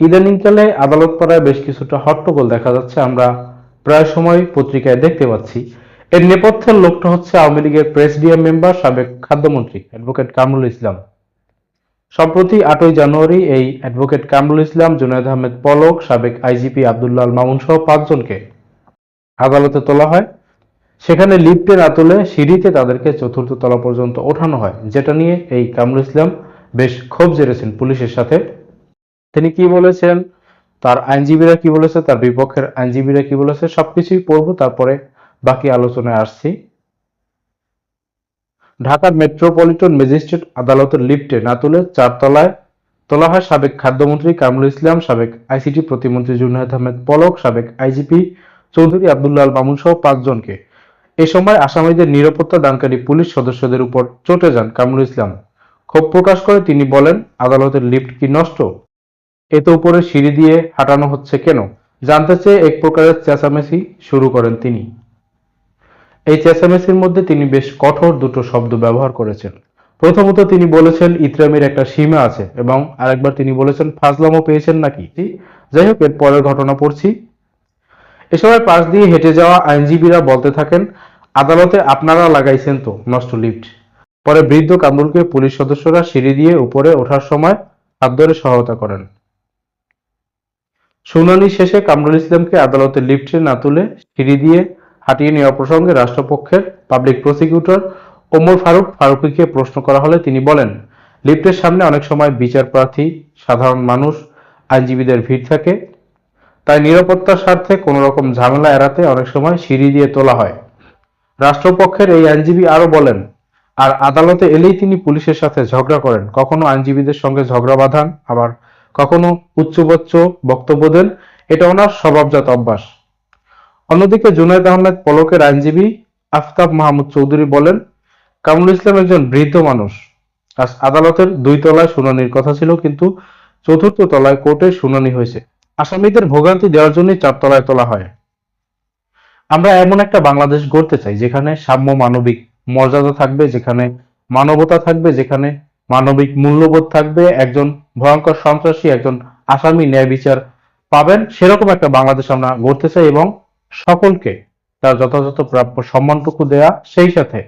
ইদানিংকালে আদালত পাড়ায় বেশ কিছুটা হট্টগোল দেখা যাচ্ছে, আমরা প্রায় সময় পত্রিকায় দেখতে পাচ্ছি। এর নেপথ্যের লোকটা হচ্ছে আওয়ামী লীগের প্রেসিডিয়াম মেম্বার, সাবেক খাদ্যমন্ত্রী, অ্যাডভোকেট কামরুল ইসলাম। সম্প্রতি আটই জানুয়ারি এই অ্যাডভোকেট কামরুল ইসলাম, জুনায়দ আহমেদ পলক, সাবেক আইজিপি আবদুল্লাহ আল মামুন সহ পাঁচজনকে আদালতে তোলা হয়। সেখানে লিফটে না তুলে সিঁড়িতে তাদেরকে চতুর্থ তলা পর্যন্ত ওঠানো হয়, যেটা নিয়ে এই কামরুল ইসলাম বেশ ক্ষোভ জেরেছেন পুলিশের সাথে। তিনি কি বলেছেন? তার আইনজীবীরা কি বলেছে? তার বিপক্ষের আইনজীবীরা কি বলেছে? সবকিছুই পড়ব, তারপরে বাকি আলোচনায় আসছি। ঢাকার মেট্রোপলিটন ম্যাজিস্ট্রেট আদালতের লিফটে না তুলে চারতলায় তোলা হয় সাবেক খাদ্যমন্ত্রী কামরুল ইসলাম, সাবেক আইসিটি প্রতিমন্ত্রী জুনায়দ আহমেদ পলক, সাবেক আইজিপি চৌধুরী আবদুল্লাহ মামুন সহ পাঁচজনকে। এ সময় আসামিদের নিরাপত্তা দানকারী পুলিশ সদস্যদের উপর চটে যান কামরুল ইসলাম। ক্ষোভ প্রকাশ করে তিনি বলেন, আদালতের লিফট কি নষ্ট? এত উপরে সিঁড়ি দিয়ে হাঁটানো হচ্ছে কেন? জানতে চেয়ে এক প্রকারের চেঁচামেচি শুরু করেন তিনি। এই চেঁচামেচির মধ্যে তিনি বেশ কঠোর দুটো শব্দ ব্যবহার করেছেন। প্রথমত তিনি বলেছেন, ইতরামির একটা সীমা আছে এবং আরেকবার তিনি বলেছেন ফাজলামও পেয়েছেন নাকি? যাই হোক, এর পরের ঘটনা পড়ছি। এ সময় পাশ দিয়ে হেঁটে যাওয়া আইনজীবীরা বলতে থাকেন, আদালতে আপনারা লাগাইছেন তো, নষ্ট লিফট। পরে বৃদ্ধ কামরুলকে পুলিশ সদস্যরা সিঁড়ি দিয়ে উপরে ওঠার সময় হাত ধরে সহায়তা করেন। শুনানি শেষে কামরুল ইসলামকে আদালতে লিফটে না তুলে সিঁড়ি দিয়ে হাঁটিয়ে নেওয়া প্রসঙ্গে রাষ্ট্রপক্ষের পাবলিক প্রসিকিউটর ওমর ফারুক ফারুকিকে প্রশ্ন করা হলে তিনি বলেন, লিফটের সামনে অনেক সময় বিচার প্রার্থী সাধারণ মানুষ, আইনজীবীদের ভিড় থাকে। তাই নিরাপত্তার স্বার্থে কোনো রকম ঝামেলা এড়াতে অনেক সময় সিঁড়ি দিয়ে তোলা হয়। রাষ্ট্রপক্ষের এই আইনজীবী আরও বলেন, আর আদালতে এলেই তিনি পুলিশের সাথে ঝগড়া করেন। কখনো আইনজীবীদের সঙ্গে ঝগড়া বাঁধান, আবার কখনো উচ্চবচ্চ বক্তব্য দেন, এটা ওনার স্বভাবজাত অভ্যাস। অন্যদিকে জুনায়দ আহমেদ পলকের আইনজীবী আফতাব মাহমুদ চৌধুরী বলেন, কামরুল ইসলাম একজন বৃদ্ধ মানুষ। আজ আদালতের দুই তলায় শুনানির কথা ছিল, কিন্তু চতুর্থ তলায় কোর্টে শুনানি হয়েছে। আসামিদের ভোগান্তি দেওয়ার জন্যই চারতলায় তোলা হয়। আমরা এমন একটা বাংলাদেশ গড়তে চাই, যেখানে সাম্য মানবিক মর্যাদা থাকবে, যেখানে মানবতা থাকবে, যেখানে মানবিক মূল্যবোধ থাকবে, একজন ভয়ঙ্কর সন্ত্রাসী একজন আসামি ন্যায় বিচার পাবেন। সেরকম একটা বাংলাদেশ আমরা গড়তে চাই এবং সকলকে তার যথাযথ প্রাপ্য সম্মানটুকু দেয়া, সেই সাথে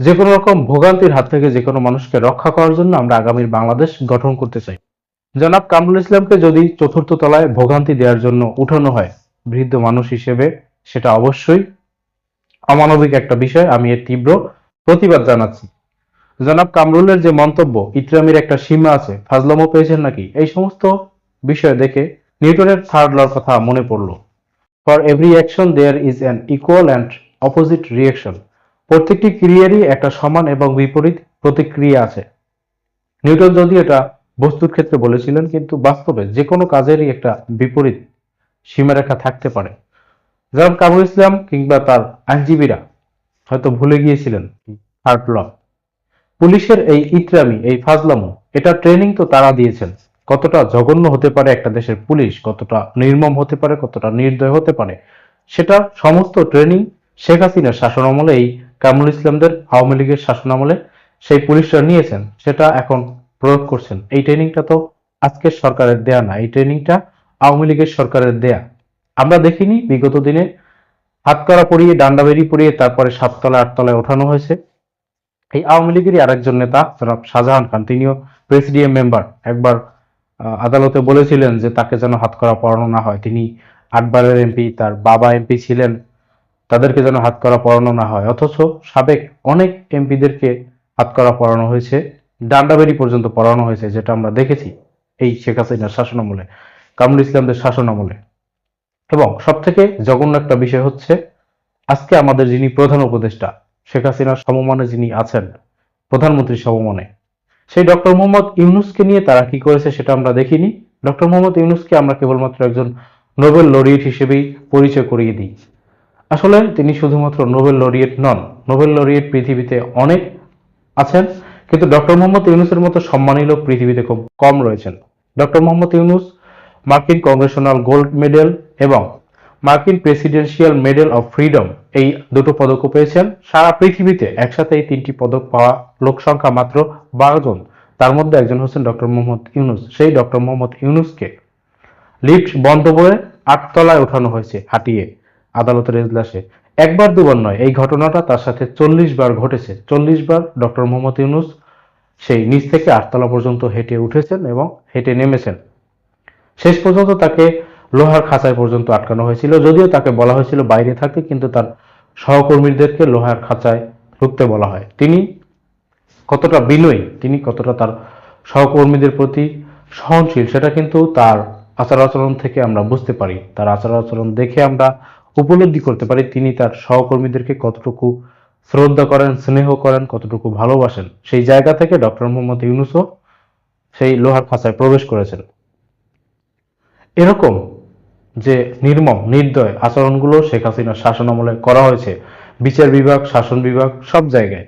যে কোনো রকম ভোগান্তির হাত থেকে যে কোনো মানুষকে রক্ষা করার জন্য আমরা আগামীর বাংলাদেশ গঠন করতে চাই। জনাব কামরুল ইসলামকে যদি চতুর্থ তলায় ভোগান্তি দেওয়ার জন্য উঠানো হয় বৃদ্ধ মানুষ হিসেবে, সেটা অবশ্যই অমানবিক একটা বিষয়। আমি এর তীব্র প্রতিবাদ জানাচ্ছি। জনাব কামরুলের যে মন্তব্য ইতরামির একটা সীমা আছে ফাজলামও পেয়েছেন নাকি? এই সমস্ত বিষয় দেখে নিউটনের থার্ড লর কথা মনে পড়ল। For every action there is an equal and opposite reaction প্রত্যেকটি ক্রিয়ারই একটা সমান এবং বিপরীত প্রতিক্রিয়া আছে। নিউটন যদি এটা বস্তুর ক্ষেত্রে বলেছিলেন, কিন্তু বাস্তবে যে কোনো কাজেরই একটা বিপরীত সীমারেখা থাকতে পারে। যেমন কামরুল ইসলাম কিংবা তার আইনজীবীরা হয়তো ভুলে গিয়েছিলেন থার্ড ল পুলিশের এই ইতরামি এই ফাজলামো এটা ট্রেনিং তো তারা দিয়েছেন। কতটা জঘন্য হতে পারে একটা দেশের পুলিশ, কতটা নির্মম হতে পারে, কতটা নির্দয় হতে পারে, সেটা সমস্ত ট্রেনিং শেখ হাসিনার শাসনামলে এই কামরুল ইসলামদের আওয়ামী লীগের শাসনামলে সেই পুলিশরা নিয়েছেন, সেটা এখন প্রয়োগ করছেন। এই ট্রেনিংটা তো আজকের সরকারের দেয়া না, এই ট্রেনিংটা আওয়ামী লীগের সরকারের দেয়া। আমরা দেখিনি, বিগত দিনে হাতকড়া পরিয়ে, ডান্ডা বেরিয়ে পরিয়ে তারপরে সাততলা আটতলায় ওঠানো হয়েছে। এই আওয়ামী লীগেরই আরেকজন নেতা, জনাব শাহজাহান খান। তিনিও প্রেসিডিয়াম মেম্বার। একবার আদালতে বলেছিলেন যে তাকে যেন হাতকড়া পড়ানো না হয়। তিনি আটবারের এমপি, তার বাবা এমপি ছিলেন। তাদেরকে যেন হাতকড়া পড়ানো না হয়। অথচ সাবেক অনেক এমপিদেরকে হাতকড়া পড়ানো হয়েছে। ডান্ডাবেরি পর্যন্ত পড়ানো হয়েছে, যেটা আমরা দেখেছি এই শেখ হাসিনার শাসনামলে, কামরুল ইসলামদের শাসনামলে। এবং সব থেকে জঘন্য একটা বিষয় হচ্ছে, আজকে আমাদের যিনি প্রধান উপদেষ্টা শেখ হাসিনার সমমানে যিনি আছেন, প্রধানমন্ত্রী সমমানে, সেই ডক্টর মোহাম্মদ ইউনুসকে নিয়ে তারা কি করেছে সেটা আমরা দেখিনি। ডক্টর মোহাম্মদ ইউনুসকে আমরা কেবলমাত্র একজন নোবেল লরিয়েট হিসেবেই পরিচয় করিয়ে দিই। আসলে তিনি শুধুমাত্র নোবেল লরিয়েট নন, নোবেল লরিয়েট পৃথিবীতে অনেক আছেন, কিন্তু ডক্টর মোহাম্মদ ইউনুসের মতো সম্মানী লোক পৃথিবীতে খুব কম রয়েছেন। ডক্টর মোহাম্মদ ইউনুস মার্কিন কংগ্রেশনাল গোল্ড মেডেল এবং মার্কিন প্রেসিডেন্সিয়াল মেডেল অফ ফ্রিডম এই দুটো পদকও পেয়েছেন। সারা পৃথিবীতে একসাথে এই তিনটি পদক পাওয়া লোক সংখ্যা মাত্র বারো জন। তার মধ্যে একজন হচ্ছেন ডক্টর মোহাম্মদ ইউনুস। সেই ডক্টর মোহাম্মদ ইউনুসকে লিফট বন্ধ করে আটতলায় ওঠানো হয়েছে হাঁটিয়ে আদালতের এজলাসে। একবার দুবার নয়, এই ঘটনাটা তার সাথে চল্লিশ বার ঘটেছে। চল্লিশ বার ডক্টর মোহাম্মদ ইউনুস সেই নিচ থেকে আটতলা পর্যন্ত হেঁটে উঠেছেন এবং হেঁটে নেমেছেন। শেষ পর্যন্ত তাকে লোহার খাঁচায় পর্যন্ত আটকানো হয়েছিল। যদিও তাকে বলা হয়েছিল বাইরে থাকতে, কিন্তু তার সহকর্মীদেরকে লোহার খাঁচায় ঢুকতে বলা হয়। তিনি কতটা বিনয়ী, তিনি কতটা তার সহকর্মীদের প্রতি সহনশীল, সেটা কিন্তু তার আচার আচরণ থেকে আমরা বুঝতে পারি। তার আচার আচরণ দেখে আমরা উপলব্ধি করতে পারি, তিনি তার সহকর্মীদেরকে কতটুকু শ্রদ্ধা করেন, স্নেহ করেন, কতটুকু ভালোবাসেন। সেই জায়গা থেকে ডক্টর মোহাম্মদ ইউনুসও সেই লোহার খাঁচায় প্রবেশ করেছেন। এরকম যে নির্মম, নির্দয় আচরণগুলো শেখ হাসিনার শাসন আমলে করা হয়েছে। বিচার বিভাগ, শাসন বিভাগ, সব জায়গায়।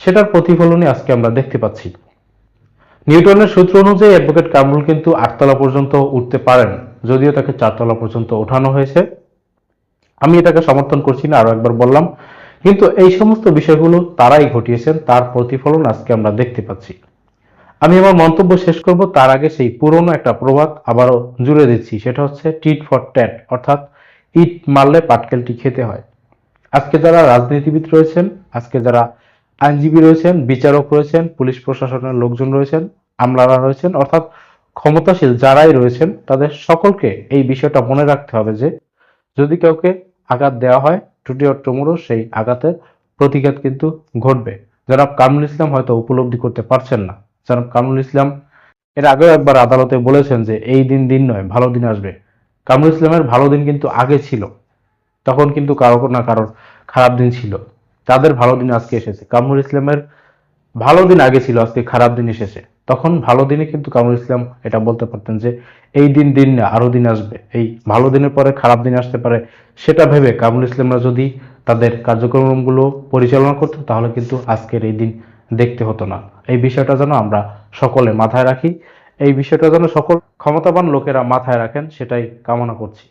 সেটার প্রতিফলনই আজকে আমরা দেখতে পাচ্ছি। নিউটনের সূত্র অনুযায়ী অ্যাডভোকেট কামরুল কিন্তু আটতলা পর্যন্ত উঠতে পারেন, যদিও তাকে চারতলা পর্যন্ত ওঠানো হয়েছে। আমি এটাকে সমর্থন করছি না, আরও একবার বললাম। কিন্তু এই সমস্ত বিষয়গুলো তারাই ঘটিয়েছেন, তার প্রতিফলন আজকে আমরা দেখতে পাচ্ছি। আমি আমার মন্তব্য শেষ করব, তার আগে সেই পুরনো একটা প্রবাদ আবারও জুড়ে দিচ্ছি, সেটা হচ্ছে টিট ফর ট্যাট, অর্থাৎ ইট মারলে পাটকেলটি খেতে হয়। আজকে যারা রাজনীতিবিদ রয়েছেন, আজকে যারা আইনজীবী রয়েছেন, বিচারক রয়েছেন, পুলিশ প্রশাসনের লোকজন রয়েছেন, আমলারা রয়েছেন, অর্থাৎ ক্ষমতাশীল যারাই রয়েছেন, তাদের সকলকে এই বিষয়টা মনে রাখতে হবে যে, যদি কাউকে আঘাত দেওয়া হয় টুটি অর টুমুরো সেই আঘাতের প্রতিঘাত কিন্তু ঘটবে। যারা কামরুল ইসলাম হয়তো উপলব্ধি করতে পারছেন না। জনাব কামরুল ইসলাম এর আগেও একবার আদালতে বলেছেন যে এই দিন দিন নয়, ভালো দিন আসবে। কামরুল ইসলামের ভালো দিন কিন্তু আগে ছিল। তখন কিন্তু কারও না কারোর খারাপ দিন ছিল। তাদের ভালো দিন আজকে এসেছে। কামরুল ইসলামের ভালো দিন আগে ছিল, আজকে খারাপ দিন এসেছে। তখন ভালো দিনে কিন্তু কামরুল ইসলাম এটা বলতে পারতেন যে এই দিন দিন না, আরও দিন আসবে। এই ভালো দিনের পরে খারাপ দিন আসতে পারে সেটা ভেবে কামরুল ইসলামরা যদি তাদের কার্যক্রমগুলো পরিচালনা করতো, তাহলে কিন্তু আজকের এই দিন দেখতে হতো না। এই বিষয়টা যেন আমরা সকলে মাথায় রাখি। এই বিষয়টা যেন সকল ক্ষমতাবান লোকেরা মাথায় রাখেন, সেটাই কামনা করছি।